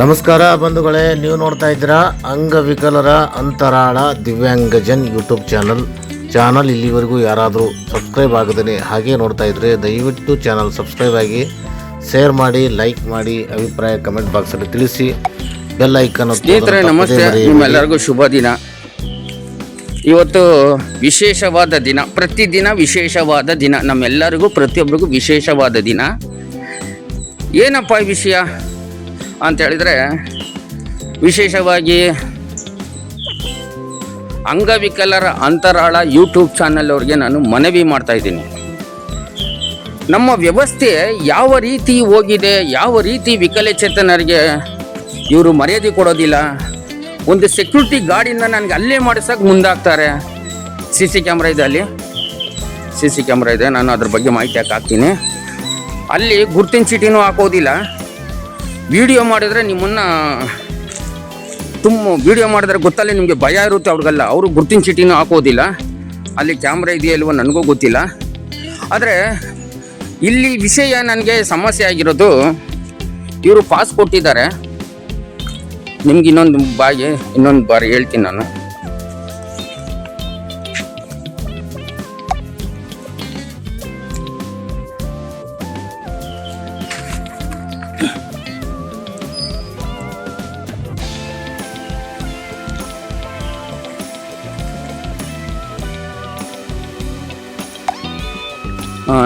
ನಮಸ್ಕಾರ ಬಂಧುಗಳೇ ನೀವು ನೋಡ್ತಾ ಇದ್ದೀರಾ ಅಂಗವಿಕಲರ ಅಂತರಾಳ ದಿವ್ಯಾಂಗಜನ್ ಯೂಟ್ಯೂಬ್ ಚಾನಲ್. ಚಾನಲ್ ಇಲ್ಲಿವರೆಗೂ ಯಾರಾದರೂ ಸಬ್ಸ್ಕ್ರೈಬ್ ಆಗದೇ ಹಾಗೆ ನೋಡ್ತಾ ಇದ್ದರೆ ದಯವಿಟ್ಟು ಚಾನಲ್ ಸಬ್ಸ್ಕ್ರೈಬ್ ಆಗಿ ಶೇರ್ ಮಾಡಿ ಲೈಕ್ ಮಾಡಿ ಅಭಿಪ್ರಾಯ ಕಮೆಂಟ್ ಬಾಕ್ಸಲ್ಲಿ ತಿಳಿಸಿ ಬೆಲ್ ಐಕನ್ ಸ್ನೇಹಿತರೆ ನಮಸ್ತೆ. ನಿಮ್ಮೆಲ್ಲರಿಗೂ ಶುಭ ದಿನ. ಇವತ್ತು ವಿಶೇಷವಾದ ದಿನ ಪ್ರತಿದಿನ ವಿಶೇಷವಾದ ದಿನ ನಮ್ಮೆಲ್ಲರಿಗೂ ಪ್ರತಿಯೊಬ್ಬರಿಗೂ ವಿಶೇಷವಾದ ದಿನ. ಏನಪ್ಪ ಈ ವಿಷಯ? ಅಂತ ಹೇಳಿದ್ರೆ ವಿಶೇಷವಾಗಿ ಅಂಗವಿಕಲರ ಅಂತರಾಳ ಯೂಟ್ಯೂಬ್ ಚಾನಲ್ ಅವ್ರಿಗೆ ನಾನು ಮನವಿ ಮಾಡ್ತಾ ಇದ್ದೀನಿ. ನಮ್ಮ ವ್ಯವಸ್ಥೆ ಯಾವ ರೀತಿ ಹೋಗಿದೆ, ಯಾವ ರೀತಿ ವಿಕಲಚೇತನರಿಗೆ ಇವರು ಮರ್ಯಾದೆ ಕೊಡೋದಿಲ್ಲ, ಒಂದು ಸೆಕ್ಯೂರಿಟಿ ಗಾರ್ಡಿಂದ ನನಗೆ ಅಲ್ಲೇ ಮಾಡಿಸೋಕೆ ಮುಂದಾಗ್ತಾರೆ. ಸಿ ಸಿ ಕ್ಯಾಮ್ರಾ ಇದೆ ಅಲ್ಲಿ. ಸಿ ಸಿ ಕ್ಯಾಮ್ರಾ ಇದೆ, ನಾನು ಅದ್ರ ಬಗ್ಗೆ ಮಾಹಿತಿ ಹಾಕಿ ಹಾಕ್ತೀನಿ. ಅಲ್ಲಿ ಗುರ್ತಿನ ಚೀಟಿನೂ ಹಾಕೋದಿಲ್ಲ. ವಿಡಿಯೋ ಮಾಡಿದರೆ ನಿಮ್ಮನ್ನು ತುಂಬ ವಿಡಿಯೋ ಮಾಡಿದ್ರೆ ಗೊತ್ತಲ್ಲ ನಿಮಗೆ ಭಯ ಇರುತ್ತೆ ಅವ್ರಿಗೆಲ್ಲ. ಅವರು ಗುರ್ತಿನ ಚೀಟಿನೂ ಹಾಕೋದಿಲ್ಲ. ಅಲ್ಲಿ ಕ್ಯಾಮ್ರಾ ಇದೆಯೋ ಇಲ್ವೋ ನನಗೂ ಗೊತ್ತಿಲ್ಲ. ಆದರೆ ಇಲ್ಲಿ ವಿಷಯ ನನಗೆ ಸಮಸ್ಯೆ ಆಗಿರೋದು, ಇವರು ಪಾಸ್ ಕೊಟ್ಟಿದ್ದಾರೆ. ನಿಮ್ಗೆ ಇನ್ನೊಂದು ಬಾಗಿ ಇನ್ನೊಂದು ಬಾರಿ ಹೇಳ್ತೀನಿ ನಾನು.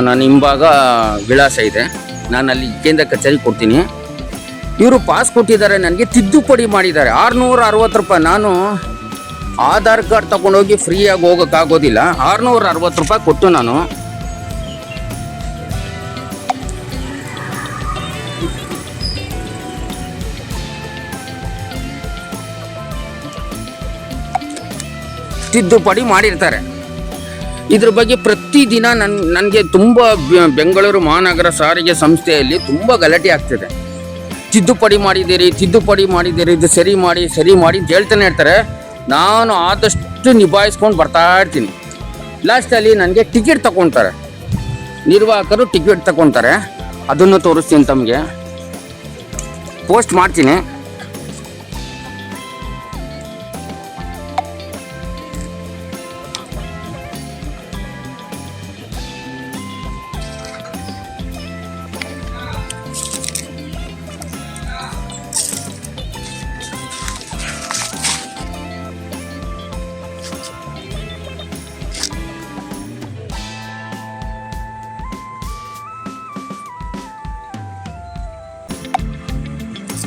ನಾನು ಹಿಂಭಾಗ ವಿಳಾಸ ಇದೆ. ನಾನು ಅಲ್ಲಿ ಕೇಂದ್ರ ಕಚೇರಿ ಕೊಡ್ತೀನಿ. ಇವರು ಪಾಸ್ ಕೊಟ್ಟಿದ್ದಾರೆ, ನನಗೆ ತಿದ್ದುಪಡಿ ಮಾಡಿದ್ದಾರೆ. ಆರುನೂರ ಅರವತ್ತು ರೂಪಾಯಿ. ನಾನು ಆಧಾರ್ ಕಾರ್ಡ್ ತಗೊಂಡೋಗಿ ಫ್ರೀಯಾಗಿ ಹೋಗೋಕ್ಕಾಗೋದಿಲ್ಲ. ಆರುನೂರ ಅರವತ್ತು ರೂಪಾಯಿ ಕೊಟ್ಟು ನಾನು. ತಿದ್ದುಪಡಿ ಮಾಡಿರ್ತಾರೆ. ಇದ್ರ ಬಗ್ಗೆ ಪ್ರತಿದಿನ ನನ್, ನನಗೆ ತುಂಬ ಬೆಂಗಳೂರು ಮಹಾನಗರ ಸಾರಿಗೆ ಸಂಸ್ಥೆಯಲ್ಲಿ ತುಂಬ ಗಲಾಟೆ ಆಗ್ತಿದೆ. ತಿದ್ದುಪಡಿ ಮಾಡಿದ್ದೀರಿ ತಿದ್ದುಪಡಿ ಮಾಡಿದ್ದೀರಿ, ಇದು ಸರಿ ಮಾಡಿ ಸರಿ ಮಾಡಿ ಅಂತ ಹೇಳ್ತಾನೆ ಹೇಳ್ತಾರೆ ನಾನು ಆದಷ್ಟು ನಿಭಾಯಿಸ್ಕೊಂಡು ಬರ್ತಾ ಇರ್ತೀನಿ. ಲಾಸ್ಟಲ್ಲಿ ನನಗೆ ಟಿಕೆಟ್ ತಗೊಳ್ತಾರೆ ನಿರ್ವಾಹಕರು ಟಿಕೆಟ್ ತಗೊಳ್ತಾರೆ ಅದನ್ನು ತೋರಿಸ್ತೀನಿ ತಮಗೆ. ಪೋಸ್ಟ್ ಮಾಡ್ತೀನಿ.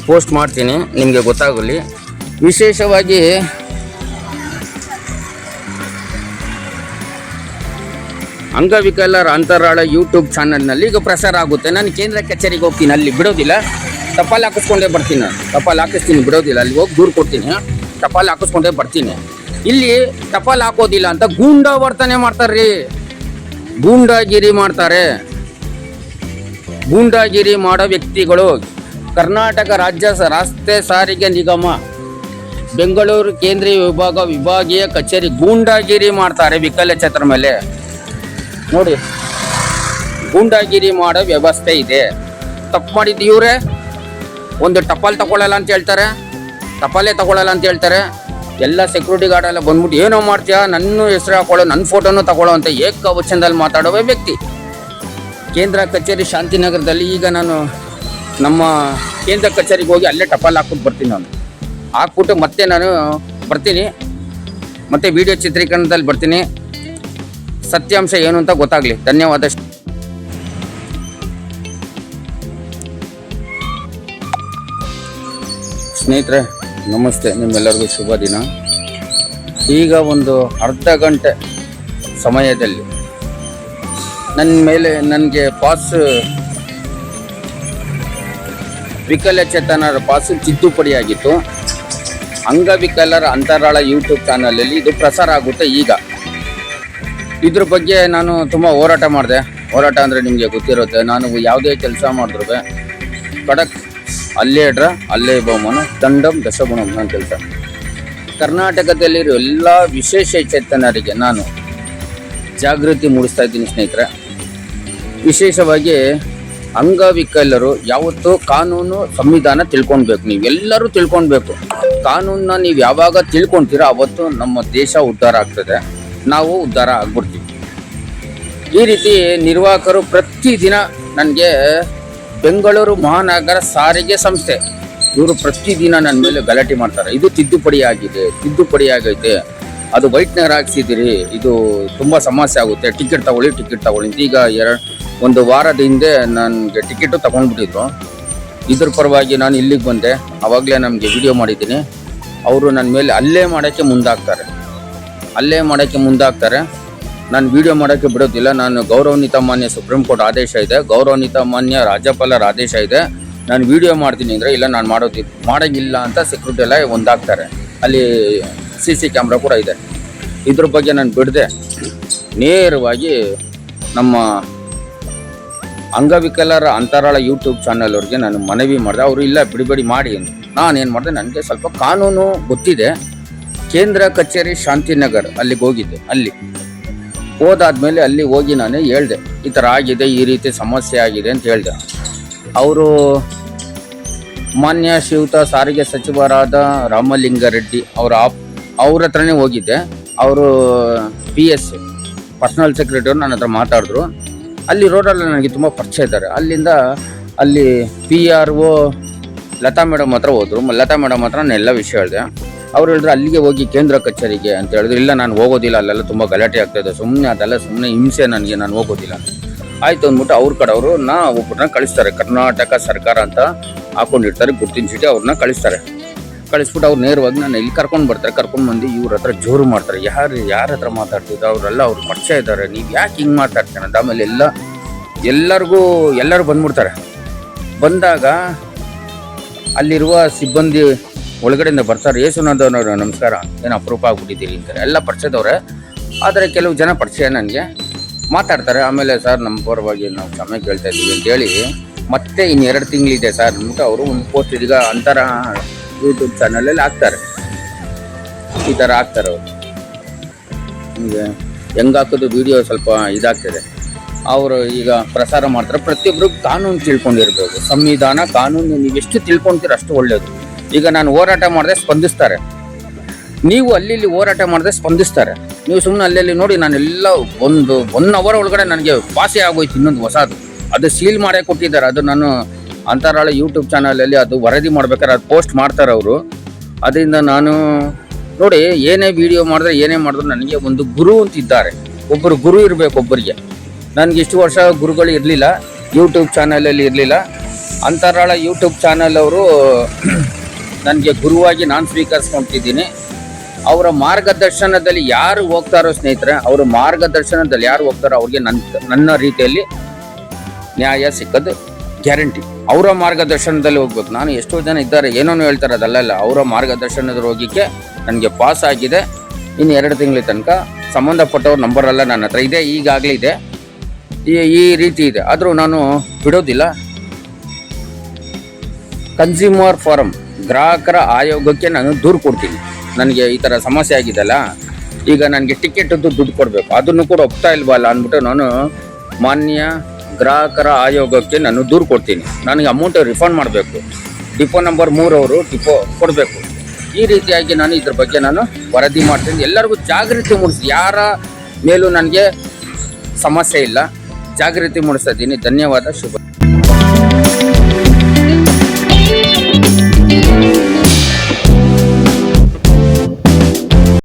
ಪೋಸ್ಟ್ ಮಾಡ್ತೀನಿ, ನಿಮಗೆ ಗೊತ್ತಾಗಲಿ. ವಿಶೇಷವಾಗಿ ಅಂಗವಿಕಲರ ಅಂತರಾಳ ಯೂಟ್ಯೂಬ್ ಚಾನಲ್ನಲ್ಲಿ ಈಗ ಪ್ರಸಾರ ಆಗುತ್ತೆ. ನಾನು ಕೇಂದ್ರ ಕಚೇರಿಗೆ ಹೋಗ್ತೀನಿ, ಅಲ್ಲಿ ಬಿಡೋದಿಲ್ಲ. ಟಪಾಲ್ ಹಾಕಿಸ್ಕೊಂಡೇ ಬರ್ತೀನಿ ನಾನು. ಟಪಾಲ್ ಹಾಕಿಸ್ತೀನಿ, ಬಿಡೋದಿಲ್ಲ. ಅಲ್ಲಿ ಹೋಗಿ ದೂರು ಕೊಡ್ತೀನಿ. ತಪಾಲು ಹಾಕಿಸ್ಕೊಂಡೇ ಬರ್ತೀನಿ. ಇಲ್ಲಿ ಟಪಾಲ್ ಹಾಕೋದಿಲ್ಲ ಅಂತ ಗೂಂಡಾ ವರ್ತನೆ ಮಾಡ್ತಾರ್ರಿ. ಗೂಂಡಾಗಿರಿ ಮಾಡ್ತಾರೆ. ಗೂಂಡಾಗಿರಿ ಮಾಡೋ ವ್ಯಕ್ತಿಗಳು ಕರ್ನಾಟಕ ರಾಜ್ಯ ರಸ್ತೆ ಸಾರಿಗೆ ನಿಗಮ. ಬೆಂಗಳೂರು ಕೇಂದ್ರೀಯ ವಿಭಾಗ ವಿಭಾಗೀಯ ಕಚೇರಿ ಗೂಂಡಾಗಿರಿ ಮಾಡ್ತಾರೆ ವಿಕಲಚೇತರ ಮೇಲೆ. ನೋಡಿ, ಗೂಂಡಾಗಿರಿ ಮಾಡೋ ವ್ಯವಸ್ಥೆ ಇದೆ. ತಪ್ಪು ಮಾಡಿದ್ದು ಇವರೇ. ಒಂದು ಟಪಾಲ್ ತಗೊಳ್ಳಲ್ಲ ಅಂತ ಹೇಳ್ತಾರೆ. ಟಪಾಲೇ ತಗೊಳ್ಳಲ್ಲ ಅಂತ ಹೇಳ್ತಾರೆ. ಎಲ್ಲ ಸೆಕ್ಯೂರಿಟಿ ಗಾರ್ಡ್ ಎಲ್ಲ ಬಂದ್ಬಿಟ್ಟು, ಏನೋ ಮಾಡ್ತೀಯಾ? ನನ್ನ ಹೆಸರು ಹಾಕೊಳ್ಳೋ ನನ್ನ ಫೋಟೋನು ತಗೊಳ್ಳೋ ಅಂತ ಏಕವಚನದಲ್ಲಿ ಮಾತಾಡುವ ವ್ಯಕ್ತಿ. ಕೇಂದ್ರ ಕಚೇರಿ ಶಾಂತಿನಗರದಲ್ಲಿ ಈಗ ನಾನು ನಮ್ಮ ಕೇಂದ್ರ ಕಚೇರಿಗೆ ಹೋಗಿ ಅಲ್ಲೇ ಟಪಾಲ್ ಹಾಕ್ಬಿಟ್ಟು ಬರ್ತೀನಿ ನಾನು. ಹಾಕ್ಬಿಟ್ಟು ಮತ್ತೆ ನಾನು ಬರ್ತೀನಿ. ಮತ್ತೆ ವಿಡಿಯೋ ಚಿತ್ರೀಕರಣದಲ್ಲಿ ಬರ್ತೀನಿ. ಸತ್ಯಾಂಶ ಏನು ಅಂತ ಗೊತ್ತಾಗಲಿ. ಧನ್ಯವಾದ. ಸ್ನೇಹಿತರೆ, ನಮಸ್ತೆ. ನಿಮ್ಮೆಲ್ಲರಿಗೂ ಶುಭ ದಿನ. ಈಗ ಒಂದು ಅರ್ಧ ಗಂಟೆ ಸಮಯದಲ್ಲಿ ನನ್ನ ಮೇಲೆ ನನಗೆ ಪಾಸ್ ವಿಕಲಚೇತನರ ಪಾಸು ತಿದ್ದುಪಡಿಯಾಗಿತ್ತು. ಅಂಗವಿಕಲರ ಅಂತರಾಳ ಯೂಟ್ಯೂಬ್ ಚಾನಲಲ್ಲಿ ಇದು ಪ್ರಸಾರ ಆಗುತ್ತೆ ಈಗ. ಇದ್ರ ಬಗ್ಗೆ ನಾನು ತುಂಬ ಹೋರಾಟ ಮಾಡಿದೆ. ಹೋರಾಟ ಅಂದರೆ ನಿಮಗೆ ಗೊತ್ತಿರುತ್ತೆ, ನಾನು ಯಾವುದೇ ಕೆಲಸ ಮಾಡಿದ್ರು ಖಡಕ್, ಅಲ್ಲೇ ಇಡ್ರ ಅಲ್ಲೇ ಬಹುಮಾನ, ದಂಡಂ, ದಶಗುಣಂ ನನ್ನ ಕೆಲಸ. ಕರ್ನಾಟಕದಲ್ಲಿರೋ ಎಲ್ಲ ವಿಶೇಷ ಚೇತನರಿಗೆ ನಾನು ಜಾಗೃತಿ ಮೂಡಿಸ್ತಾ ಇದ್ದೀನಿ ಸ್ನೇಹಿತರೆ. ವಿಶೇಷವಾಗಿ ಅಂಗವಿಕಲರು ಯಾವತ್ತೂ ಕಾನೂನು ಸಂವಿಧಾನ ತಿಳ್ಕೊಳ್ಬೇಕು ನೀವೆಲ್ಲರೂ ತಿಳ್ಕೊಳ್ಬೇಕು ಕಾನೂನನ್ನ ನೀವು ಯಾವಾಗ ತಿಳ್ಕೊಳ್ತೀರ ಅವತ್ತು ನಮ್ಮ ದೇಶ ಉದ್ಧಾರ ಆಗ್ತದೆ. ನಾವು ಉದ್ಧಾರ ಆಗ್ಬಿಡ್ತೀವಿ. ಈ ರೀತಿ ನಿರ್ವಾಹಕರು ಪ್ರತಿದಿನ ನನಗೆ ಬೆಂಗಳೂರು ಮಹಾನಗರ ಸಾರಿಗೆ ಸಂಸ್ಥೆ, ಇವರು ಪ್ರತಿದಿನ ನನ್ನ ಮೇಲೆ ಗಲಾಟೆ ಮಾಡ್ತಾರೆ. ಇದು ತಿದ್ದುಪಡಿ ಆಗಿದೆ, ತಿದ್ದುಪಡಿ ಆಗೈತೆ. ಅದು ವೈಟ್ನರ್ ಹಾಕ್ಸಿದ್ದೀರಿ, ಇದು ತುಂಬ ಸಮಸ್ಯೆ ಆಗುತ್ತೆ. ಟಿಕೆಟ್ ತಗೊಳ್ಳಿ ಟಿಕೆಟ್ ತಗೊಳ್ಳಿ. ಈಗ ಎರಡು ಒಂದು ವಾರದ ಹಿಂದೆ ನನಗೆ ಟಿಕೆಟು ತಗೊಂಡ್ಬಿಟ್ಟಿದ್ರು. ಇದ್ರ ಪರವಾಗಿ ನಾನು ಇಲ್ಲಿಗೆ ಬಂದೆ. ಆವಾಗಲೇ ನಮಗೆ ವಿಡಿಯೋ ಮಾಡಿದ್ದೀನಿ. ಅವರು ನನ್ನ ಮೇಲೆ ಅಲ್ಲೇ ಮಾಡೋಕ್ಕೆ ಮುಂದಾಗ್ತಾರೆ. ಅಲ್ಲೇ ಮಾಡೋಕ್ಕೆ ಮುಂದಾಗ್ತಾರೆ. ನಾನು ವಿಡಿಯೋ ಮಾಡೋಕ್ಕೆ ಬಿಡೋದಿಲ್ಲ. ನಾನು ಗೌರವಾನ್ವಿತ ಮಾನ್ಯ ಸುಪ್ರೀಂ ಕೋರ್ಟ್ ಆದೇಶ ಇದೆ. ಗೌರವಾನ್ವಿತ ಮಾನ್ಯ ರಾಜ್ಯಪಾಲರ ಆದೇಶ ಇದೆ. ನಾನು ವಿಡಿಯೋ ಮಾಡ್ತೀನಿ ಅಂದರೆ ಇಲ್ಲ, ನಾನು ಮಾಡೋದಿ ಮಾಡೋಂಗಿಲ್ಲ ಅಂತ ಸೆಕ್ಯೂರಿಟಿ ಎಲ್ಲ ಒಂದಾಗ್ತಾರೆ. ಅಲ್ಲಿ ಸಿ ಸಿ ಕ್ಯಾಮ್ರಾ ಕೂಡ ಇದೆ. ಇದ್ರ ಬಗ್ಗೆ ನಾನು ಬಿಡದೆ. ನೇರವಾಗಿ ನಮ್ಮ ಅಂಗವಿಕಲರ ಅಂತರಾಳ ಯೂಟ್ಯೂಬ್ ಚಾನಲ್ ಅವ್ರಿಗೆ ನಾನು ಮನವಿ ಮಾಡಿದೆ. ಅವರು ಇಲ್ಲ ಬಿಡಿಬಿಡಿ ಮಾಡಿ ಅಂತ. ನಾನೇನು ಮಾಡಿದೆ, ನನಗೆ ಸ್ವಲ್ಪ ಕಾನೂನು ಗೊತ್ತಿದೆ. ಕೇಂದ್ರ ಕಚೇರಿ ಶಾಂತಿನಗರ್ ಅಲ್ಲಿಗೆ ಹೋಗಿದ್ದೆ, ಅಲ್ಲಿ. ಹೋದಾದ್ಮೇಲೆ ಅಲ್ಲಿ ಹೋಗಿ ನಾನು ಹೇಳ್ದೆ, ಈ ಥರ ಆಗಿದೆ, ಈ ರೀತಿ ಸಮಸ್ಯೆ ಆಗಿದೆ ಅಂತ ಹೇಳ್ದೆ. ಅವರು ಮಾನ್ಯ ಶ್ರೀಯುತ ಸಾರಿಗೆ ಸಚಿವರಾದ ರಾಮಲಿಂಗಾರೆಡ್ಡಿ ಅವರ ಆಪ್, ಅವ್ರ ಹತ್ರನೇ ಹೋಗಿದ್ದೆ. ಅವರು ಪಿ ಎಸ್ ಪರ್ಸನಲ್ ಸೆಕ್ರೆಟರಿ ನನ್ನ ಹತ್ರ ಮಾತಾಡಿದ್ರು. ಅಲ್ಲಿ ರೋಡಲ್ಲಿ ನನಗೆ ತುಂಬ ಪರಿಚಯ ಇದ್ದಾರೆ. ಅಲ್ಲಿಂದ ಅಲ್ಲಿ P R O Latha madam ಹತ್ರ ಹೋದರು. ಲತಾ ಮೇಡಮ್ ಹತ್ರ ನಾನು ಎಲ್ಲ ವಿಷಯ ಹೇಳಿದೆ. ಅವ್ರು ಹೇಳಿದ್ರು, ಅಲ್ಲಿಗೆ ಹೋಗಿ ಕೇಂದ್ರ ಕಚೇರಿಗೆ ಅಂತ ಹೇಳಿದ್ರು. ಇಲ್ಲ, ನಾನು ಹೋಗೋದಿಲ್ಲ. ಅಲ್ಲೆಲ್ಲ ತುಂಬ ಗಲಾಟೆ ಆಗ್ತಾಯಿದೆ ಸುಮ್ಮನೆ ಅದೆಲ್ಲ ಸುಮ್ಮನೆ ಹಿಂಸೆ ನನಗೆ, ನಾನು ಹೋಗೋದಿಲ್ಲ ಆಯಿತು ಅಂದ್ಬಿಟ್ಟು ಅವ್ರ ಕಡೆಯವರು ನಾ ಒಬ್ಬರನ್ನ ಕಳಿಸ್ತಾರೆ. ಕರ್ನಾಟಕ ಸರ್ಕಾರ ಅಂತ ಹಾಕೊಂಡಿರ್ತಾರೆ. ಗುರ್ತಿನ ಚೀಟಿ ಅವ್ರನ್ನ ಕಳಿಸ್ತಾರೆ. ಕಳಿಸ್ಬಿಟ್ಟು ಅವ್ರು ನೇರವಾಗಿ ನಾನು ಇಲ್ಲಿ ಕರ್ಕೊಂಡು ಬರ್ತಾರೆ? ಕರ್ಕೊಂಡು ಬಂದು ಇವ್ರ ಹತ್ರ ಜೋರು ಮಾಡ್ತಾರೆ. ಯಾರು ಯಾರ ಹತ್ರ ಮಾತಾಡ್ತಿದ್ರು ಅವರೆಲ್ಲ ಅವ್ರು ಪರಿಚಯ ಇದ್ದಾರೆ ನೀವು ಯಾಕೆ ಹಿಂಗೆ ಮಾತಾಡ್ತೀರ ಅಂತ ಆಮೇಲೆ ಎಲ್ಲ ಎಲ್ಲರಿಗೂ ಎಲ್ಲರೂ ಬಂದ್ಬಿಡ್ತಾರೆ. ಬಂದಾಗ ಅಲ್ಲಿರುವ ಸಿಬ್ಬಂದಿ ಒಳಗಡೆಯಿಂದ ಬರ್ತಾರೆ. ಯೇಸುನಾಥವ್ರವ್ರು ನಮಸ್ಕಾರ, ಏನು ಅಪರೂಪ ಆಗ್ಬಿಟ್ಟಿದ್ದೀರಿ ಅಂತಾರೆ. ಎಲ್ಲ ಪರಿಚಯದವ್ರೆ ಆದರೆ ಕೆಲವು ಜನ ಪರಿಚಯ ನನಗೆ ಮಾತಾಡ್ತಾರೆ. ಆಮೇಲೆ ಸರ್ ನಮ್ಮ ಪರವಾಗಿ ನಾವು ಸಮಯ ಕೇಳ್ತಾ ಇದ್ದೀವಿ ಅಂತೇಳಿ ಮತ್ತೆ ಇನ್ನು ಎರಡು ತಿಂಗಳಿದೆ ಸರ್ ಅಂದ್ಬಿಟ್ಟು ಅವರು ಒಂದು ಪೋಸ್ಟ್ ಇದೀಗ ಅಂತರ ಯೂಟ್ಯೂಬ್ ಚಾನಲಲ್ಲಿ ಹಾಕ್ತಾರೆ. ಈ ಥರ ಹಾಕ್ತಾರೆ ಅವರು. ನಿಮಗೆ ಹೆಂಗೆ ಹಾಕೋದು ವಿಡಿಯೋ ಸ್ವಲ್ಪ ಇದಾಗ್ತದೆ. ಅವರು ಈಗ ಪ್ರಸಾರ ಮಾಡ್ತಾರೆ. ಪ್ರತಿಯೊಬ್ಬರು ಕಾನೂನು ತಿಳ್ಕೊಂಡಿರ್ಬೋದು. ಸಂವಿಧಾನ, ಕಾನೂನು, ನೀವು ಎಷ್ಟು ತಿಳ್ಕೊಂತೀರ ಅಷ್ಟು ಒಳ್ಳೆಯದು ಈಗ ನಾನು ಹೋರಾಟ ಮಾಡಿದೆ ಸ್ಪಂದಿಸ್ತಾರೆ. ನೀವು ಅಲ್ಲಿ ಇಲ್ಲಿ ಹೋರಾಟ ಮಾಡಿದೆ ಸ್ಪಂದಿಸ್ತಾರೆ. ನೀವು ಸುಮ್ಮನೆ ಅಲ್ಲಲ್ಲಿ ನೋಡಿ ನಾನೆಲ್ಲ ಒಂದು ಒನ್ ಅವರ್ ಒಳಗಡೆ ನನಗೆ ವಾಸಿ ಆಗೋಯ್ತು ಇನ್ನೊಂದು ಹೊಸದು. ಅದು ಸೀಲ್ ಮಾಡೇ ಕೊಟ್ಟಿದ್ದಾರೆ. ಅದು ನಾನು ಅಂತರಾಳ ಯೂಟ್ಯೂಬ್ ಚಾನಲಲ್ಲಿ ಅದು ವರದಿ ಮಾಡ್ಬೇಕಾದ್ರೆ ಅದು ಪೋಸ್ಟ್ ಮಾಡ್ತಾರೆ ಅವರು. ಅದರಿಂದ ನಾನು ನೋಡಿ, ಏನೇ ವಿಡಿಯೋ ಮಾಡಿದ್ರೆ ಏನೇ ಮಾಡಿದ್ರು ನನಗೆ ಒಂದು ಗುರು ಅಂತ ಇದ್ದಾರೆ ಒಬ್ಬರು ಗುರು ಇರಬೇಕು ಒಬ್ಬರಿಗೆ ನನಗೆ ಇಷ್ಟು ವರ್ಷ ಗುರುಗಳು ಇರಲಿಲ್ಲ ಯೂಟ್ಯೂಬ್ ಚಾನಲಲ್ಲಿ ಇರಲಿಲ್ಲ. ಅಂತರಾಳ ಯೂಟ್ಯೂಬ್ ಚಾನಲ್ ಅವರು ನನಗೆ ಗುರುವಾಗಿ ನಾನು ಸ್ವೀಕರಿಸ್ಕೊತಿದ್ದೀನಿ. ಅವರ ಮಾರ್ಗದರ್ಶನದಲ್ಲಿ ಯಾರು ಹೋಗ್ತಾರೋ ಸ್ನೇಹಿತರೆ, ಅವರ ಮಾರ್ಗದರ್ಶನದಲ್ಲಿ ಯಾರು ಹೋಗ್ತಾರೋ ಅವ್ರಿಗೆ ನನ್ನ ನನ್ನ ರೀತಿಯಲ್ಲಿ ನ್ಯಾಯ ಸಿಕ್ಕದು ಗ್ಯಾರಂಟಿ. ಅವರ ಮಾರ್ಗದರ್ಶನದಲ್ಲಿ ಹೋಗ್ಬೇಕು. ನಾನು ಎಷ್ಟೋ ಜನ ಇದ್ದಾರೆ, ಏನೋನು ಹೇಳ್ತಾರೆ ಅದಲ್ಲ ಅವರ ಮಾರ್ಗದರ್ಶನದ ರೋಗಿಗೆ ನನಗೆ ಪಾಸ್ ಆಗಿದೆ. ಇನ್ನು ಎರಡು ತಿಂಗಳ ತನಕ ಸಂಬಂಧಪಟ್ಟವ್ರ ನಂಬರ್ ಎಲ್ಲ ನನ್ನ ಹತ್ರ ಇದೆ, ಈಗಾಗಲೇ ಇದೆ. ಈ ಈ ರೀತಿ ಇದೆ. ಆದರೂ ನಾನು ಬಿಡೋದಿಲ್ಲ. ಕನ್ಸ್ಯೂಮರ್ ಫಾರಂ ಗ್ರಾಹಕರ ಆಯೋಗಕ್ಕೆ ನಾನು ದೂರು ಕೊಡ್ತೀನಿ. ನನಗೆ ಈ ಥರ ಸಮಸ್ಯೆ ಆಗಿದೆಲ್ಲ ಈಗ ನನಗೆ ಟಿಕೆಟದ್ದು ದುಡ್ಡು ಕೊಡಬೇಕು. ಅದನ್ನು ಕೂಡ ಒಪ್ತಾ ಇಲ್ವಲ್ಲ ಅಂದ್ಬಿಟ್ಟು ನಾನು ಮಾನ್ಯ ಗ್ರಾಹಕರ ಆಯೋಗಕ್ಕೆ ನಾನು ದೂರು ಕೊಡ್ತೀನಿ. ನನಗೆ ಅಮೌಂಟ್ ರಿಫಂಡ್ ಮಾಡಬೇಕು. ಡಿಪೋ ನಂಬರ್ ಮೂರವರು ಡಿಪೋ ಕೊಡಬೇಕು. ಈ ರೀತಿಯಾಗಿ ನಾನು ಇದ್ರ ಬಗ್ಗೆ ನಾನು ವರದಿ ಮಾಡ್ತೀನಿ. ಎಲ್ಲರಿಗೂ ಜಾಗೃತಿ ಮೂಡಿಸಿ. ಯಾರ ಮೇಲೂ ನನಗೆ ಸಮಸ್ಯೆ ಇಲ್ಲ. ಜಾಗೃತಿ ಮೂಡಿಸ್ತಾ ಇದ್ದೀನಿ. ಧನ್ಯವಾದ. ಶುಭ